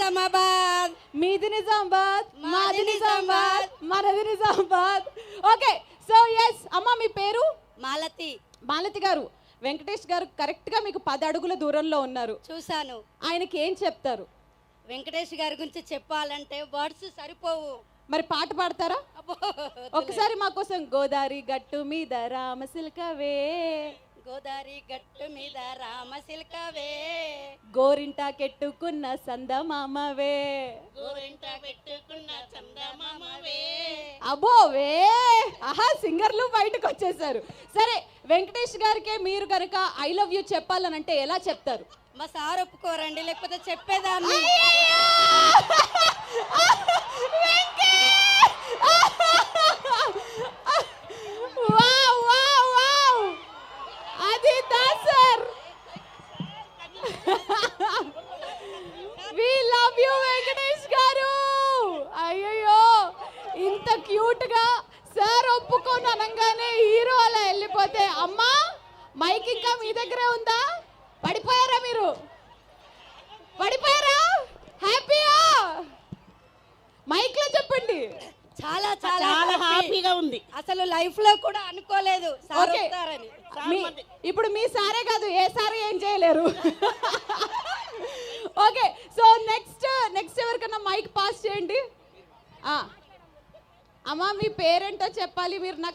నిజామాబాద్. మీది నిజామాబాద్ మాది నిజామాబాద్ మనది నిజామాబాద్. ఓకే సో ఎస్ అమ్మ మీ పేరు? మాలతి. మాలతి గారు. వెంకటేష్ గారు కరెక్ట్గా మీకు పది అడుగుల దూరంలో ఉన్నారు. చూశాను. ఆయనకి ఏం చెప్తారు? వెంకటేష్ గారి గురించి చెప్పాలంటే వర్డ్స్ సరిపోవు. మరి పాట పాడతారా? ఒకసారి మా కోసం గోదావరి గట్టు మీద రామసిల్కవే గోదావరి గట్టు మీద రామశిల్కవే గోరింటా కెట్టుకున్న సందమామవే గోరింట పెట్టుకున్న చందమామవే. అబ్బోవే ఆహా సింగర్లు బయటకు వచ్చేసారు సరే వెంకటేష్ గారికే మీరు కనుక ఐ లవ్ యూ చెప్పాలనంటే ఎలా చెప్తారు? మా సార్ ఒప్పుకోరండి లేకపోతే చెప్పేదాన్ని. Wow wow wow! అది Dasari we love you Venkatesh garu. అయ్యయ్యో ఇంత క్యూట్గా సార్ ఒప్పుకొని అనగానే హీరో అలా వెళ్ళిపోతే అమ్మా మైక్ ఇంకా మీ దగ్గరే ఉందా? పడిపోయారా మీరు పడిపోయారా హ్యాపీయా మైక్లో చెప్పండి చాలా చాలా. హ్యాపీగా ఉంది. అసలు లైఫ్లో కూడా అనుకోలేదు. Sir okay. వస్తారని. మీ- ఇప్పుడు మీ సారే కాదు ఏ సారే ఏం చేయలేరు. ఓకే సో నెక్స్ట్ నెక్స్ట్ ఎవరికన్నా మైక్ పాస్ చేయండి. ఆ. అమ్మా మీ పేరేంటో చెప్పాలి మీరు నాకు